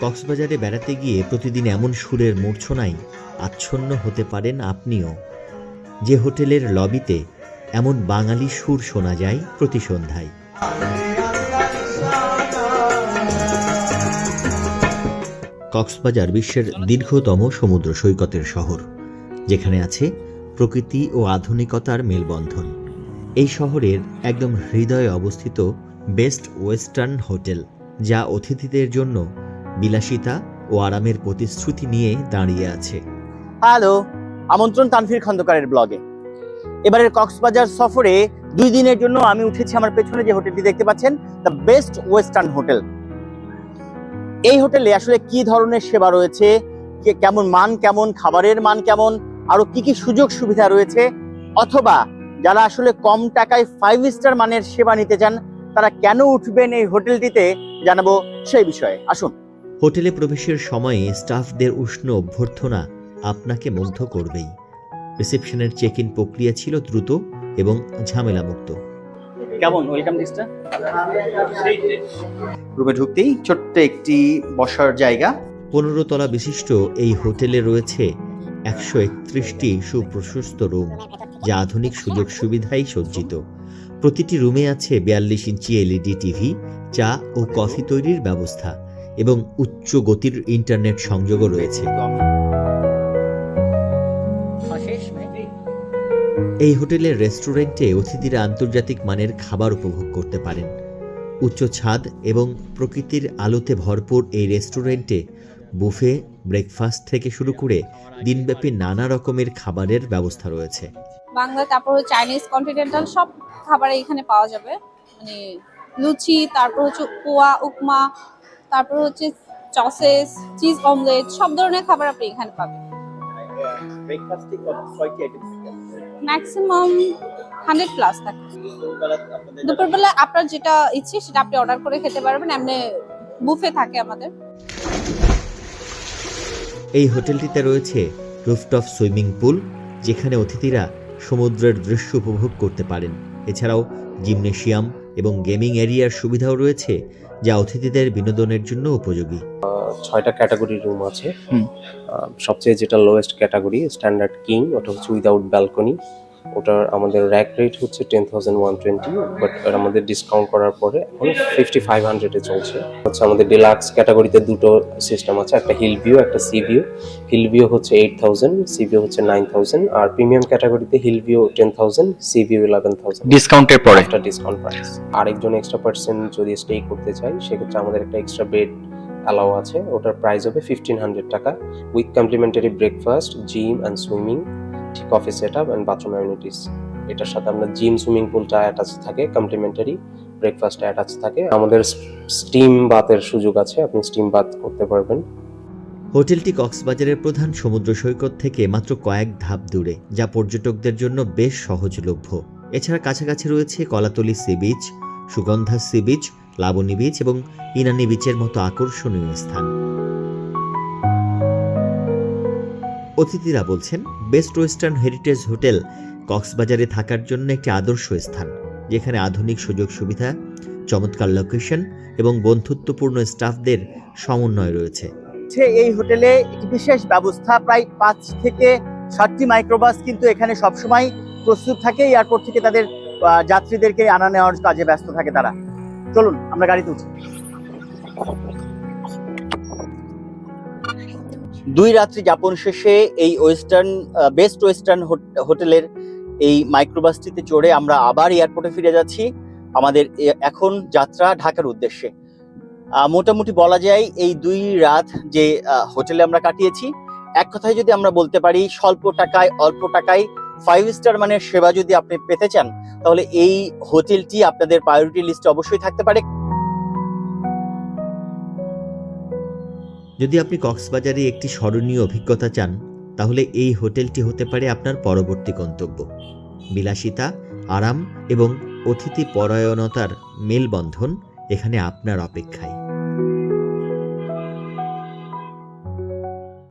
কক্সবাজারে বেড়াতে গিয়ে প্রতিদিন এমন সুরের মূর্ছনায় আচ্ছন্ন হতে পারেন আপনিও। যে হোটেলের লবিতে এমন বাঙালি সুর শোনা যায় প্রতি সন্ধ্যায়। কক্সবাজার বিশ্বের দীর্ঘতম সমুদ্র সৈকতের শহর, যেখানে আছে প্রকৃতি ও আধুনিকতার মেলবন্ধন। এই শহরের একদম হৃদয়ে অবস্থিত বেস্ট ওয়েস্টার্ন হোটেল, যা অতিথিদের জন্য বিলাসিতা ও আরামের প্রতিশ্রুতি নিয়ে দাঁড়িয়ে আছে। হ্যালো, আমন্ত্রণ তানফির খন্দকারের ব্লগে। এবারের কক্সবাজার সফরে দুই দিনের জন্য আমি উঠেছি, আমার পেছনে যে হোটেলটি দেখতে পাচ্ছেন, দ্য বেস্ট ওয়েস্টার্ন হোটেল। এই হোটেলে আসলে কি ধরনের সেবা রয়েছে? কেমন মান কেমন? খাবারের মান কেমন? আরও কি কি সুযোগ সুবিধা রয়েছে? অথবা যারা আসলে কম টাকায় ফাইভ স্টার মানের সেবা নিতে চান, তারা কেন উঠবেন এই হোটেলটিতে? জানাব সেই বিষয়ে। আসুন। হোটেলে প্রবেশের সময়ে স্টাফদের উষ্ণ অভ্যর্থনা আপনাকে মুগ্ধ করবেই। রিসেপশনের চেক ইন প্রক্রিয়া ছিল দ্রুত এবং ঝামেলামুক্ত। কেমন? ওয়েলকাম ডিসটা রুমে ঢুকতেই ছোট্ট একটি বসার জায়গা। পনেরো তলা বিশিষ্ট এই হোটেলে রয়েছে একশো একত্রিশটি সুপ্রশস্ত রুম যা আধুনিক সুযোগ সুবিধায় সজ্জিত। প্রতিটি রুমে আছে বিয়াল্লিশ ইঞ্চি এলইডি টিভি চা ও কফি তৈরির ব্যবস্থা এবং উচ্চ গতির ইন্টারনেট সংযোগও রয়েছে। এই হোটেলের রেস্টুরেন্টে অতিথিরা আন্তর্জাতিক মানের খাবার উপভোগ করতে পারেন। উচ্চ ছাদ এবং প্রকৃতির আলোতে ভরপুর এই রেস্টুরেন্টে বুফে ব্রেকফাস্ট থেকে শুরু করে দিনব্যাপী নানা রকমের খাবারের ব্যবস্থা রয়েছে। বাংলা তারপর হচ্ছে চাইনিজ কন্টিনেন্টাল সব খাবার এখানে পাওয়া যাবে। মানে লুচি তারপর হচ্ছে পোয়া উপমা তারপর হচ্ছে চসেস চিজ অমলেট সব ধরনের খাবার আপনি এখানে পাবেন। ব্রেকফাস্টে কয়টি আইটেম? ম্যাক্সিমাম হান্ড্রেড প্লাস থাকে দুপুরবেলা আপনার যেটা ইচ্ছে সেটা আপনি অর্ডার করে খেতে পারবেন, এমনি বুফে থাকে আমাদের। এই হোটেলটিতে রয়েছে রুফটপ সুইমিং পুল যেখানে অতিথিরা সমুদ্রের দৃশ্য উপভোগ করতে পারেন। এছাড়াও জিমনেশিয়াম এবং গেমিং এরিয়ার সুবিধাও রয়েছে যা অতিথিদের বিনোদনের জন্য উপযোগী। ছয়টা ক্যাটাগরি রুম আছে। সবচেয়ে যেটা লোয়েস্ট ক্যাটাগরি স্ট্যান্ডার্ড কিং ওটা হচ্ছে উইদাউট ব্যালকনি ওটার আমাদের র্যাক রেট হচ্ছে ten thousand one twenty but আমাদের ডিসকাউন্ট করার পরে এখন ফিফটি ফাইভ হান্ড্রেডে চলছে। হচ্ছে আমাদের ডিলাক্স ক্যাটাগরিতে দুটো সিস্টেম আছে একটা হিল ভিউ একটা সি ভিউ হিল ভিউ হচ্ছে এইট থাউজেন্ড সি ভিউ হচ্ছে নাইন থাউজেন্ড আর প্রিমিয়াম ক্যাটাগরিতে hill view ten thousand sea view eleven thousand ডিসকাউন্টের পরে? একটা ডিসকাউন্ট প্রাইস আরেকজন এক্সট্রা পার্সন যদি স্টে করতে চাই সেক্ষেত্রে আমাদের একটা এক্সট্রা বেড অ্যালাউ আছে। ওটার প্রাইস হবে ফিফটিন হান্ড্রেড টাকা। With complimentary breakfast gym and swimming coffee set up and bathroom amenities এটার সাথে আপনার জিম সুইমিং পুলটা অ্যাটাচ থাকে কমপ্লিমেন্টারি ব্রেকফাস্ট অ্যাটাচ থাকে। আমাদের স্টিম বাথের সুযোগ আছে, আপনি স্টিম বাথ করতে পারবেন। হোটেলটি কক্সবাজারের প্রধান সমুদ্র সৈকত থেকে মাত্র কয়েক ধাপ দূরে, যা পর্যটকদের জন্য বেশ সহজলভ্য। এছাড়া কাছাকাছি রয়েছে Kolatoli sea beach, Sugandha sea beach, Laboni beach এবং ইনানি বিচের মতো আকর্ষণীয় স্থান। অতিথিরা বলছেন বেস্ট ওয়েস্টার্ন হেরিটেজ হোটেল কক্সবাজারে থাকার জন্য একটি আদর্শ স্থান, যেখানে আধুনিক সুযোগ সুবিধা, চমৎকার লোকেশন এবং বন্ধুত্বপূর্ণ স্টাফদের সমন্বয় রয়েছে। এই হোটেলে একটি বিশেষ ব্যবস্থা, প্রায় পাঁচ থেকে ষাটটি মাইক্রোবাস কিন্তু এখানে সবসময় প্রস্তুত থাকে, এয়ারপোর্ট থেকে তাদের যাত্রীদেরকে আনা নেওয়ার কাজে ব্যস্ত থাকে তারা। চলুন, আমরা গাড়িতে উঠি। দুই রাত্রি যাপন শেষে এই ওয়েস্টার্ন বেস্ট ওয়েস্টার্ন হোটেলের এই মাইক্রোবাসটিতে চড়ে আমরা আবার এয়ারপোর্টে ফিরে যাচ্ছি আমাদের এখন যাত্রা ঢাকার উদ্দেশ্যে। মোটামুটি বলা যায় এই দুই রাত যে হোটেলে আমরা কাটিয়েছি, এক কথায় যদি আমরা বলতে পারি স্বল্প টাকায়, অল্প টাকায় ফাইভ স্টার মানের সেবা যদি আপনি পেতে চান, তাহলে এই হোটেলটি আপনাদের প্রায়োরিটি লিস্টে অবশ্যই থাকতে পারে। যদি আপনি কক্সবাজারে একটি স্মরণীয় অভিজ্ঞতা চান, তাহলে এই হোটেলটি হতে পারে আপনার পরবর্তী গন্তব্য। বিলাসিতা, আরাম এবং অতিথি পরায়ণতার মেলবন্ধন এখানে আপনার অপেক্ষায়।